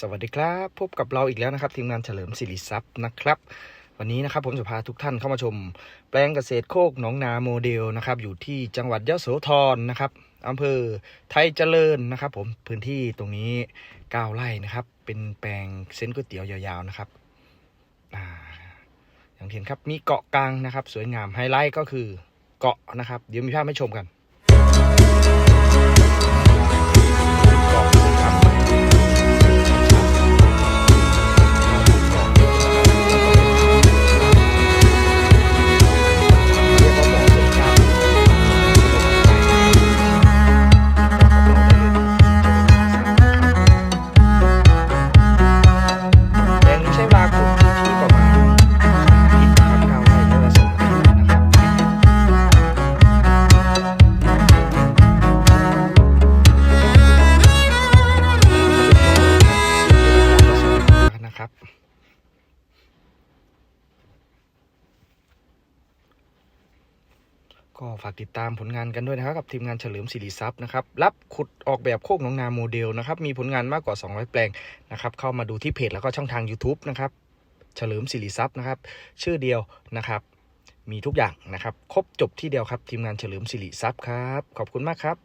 สวัสดีครับ พบกับเราอีกแล้วนะครับ ทีมงานเฉลิมศิริทรัพย์นะครับ วันนี้นะครับผมจะพาทุกท่านเข้ามาชม แปลงเกษตรโคกหนองนาโมเดลนะครับ อยู่ที่จังหวัดยะโสธรนะครับอำเภอไทยเจริญนะครับ ผมพื้นที่ตรงนี้ 9 ไร่นะครับ เป็นแปลงเส้นก๋วยเตี๋ยวยาวๆนะครับอ่าอย่างเห็นครับมีเกาะกลางนะครับ สวยงามไฮไลท์ก็คือเกาะนะครับ เดี๋ยวมีภาพให้ชมกัน นะครับ ก็ฝากติดตามผลงานกันด้วยนะครับกับทีมงานเฉลิมศิริทรัพย์นะครับ รับขุดออกแบบโคกหนองนาโมเดลนะครับ มีผลงานมากกว่า 200 แปลงนะครับ เข้ามาดูที่เพจแล้วก็ช่องทาง YouTube นะครับ เฉลิมศิริทรัพย์นะครับ ชื่อเดียวนะครับ มีทุกอย่างนะครับ ครบจบที่เดียวครับ ทีมงานเฉลิมศิริทรัพย์ครับ ขอบคุณมากครับ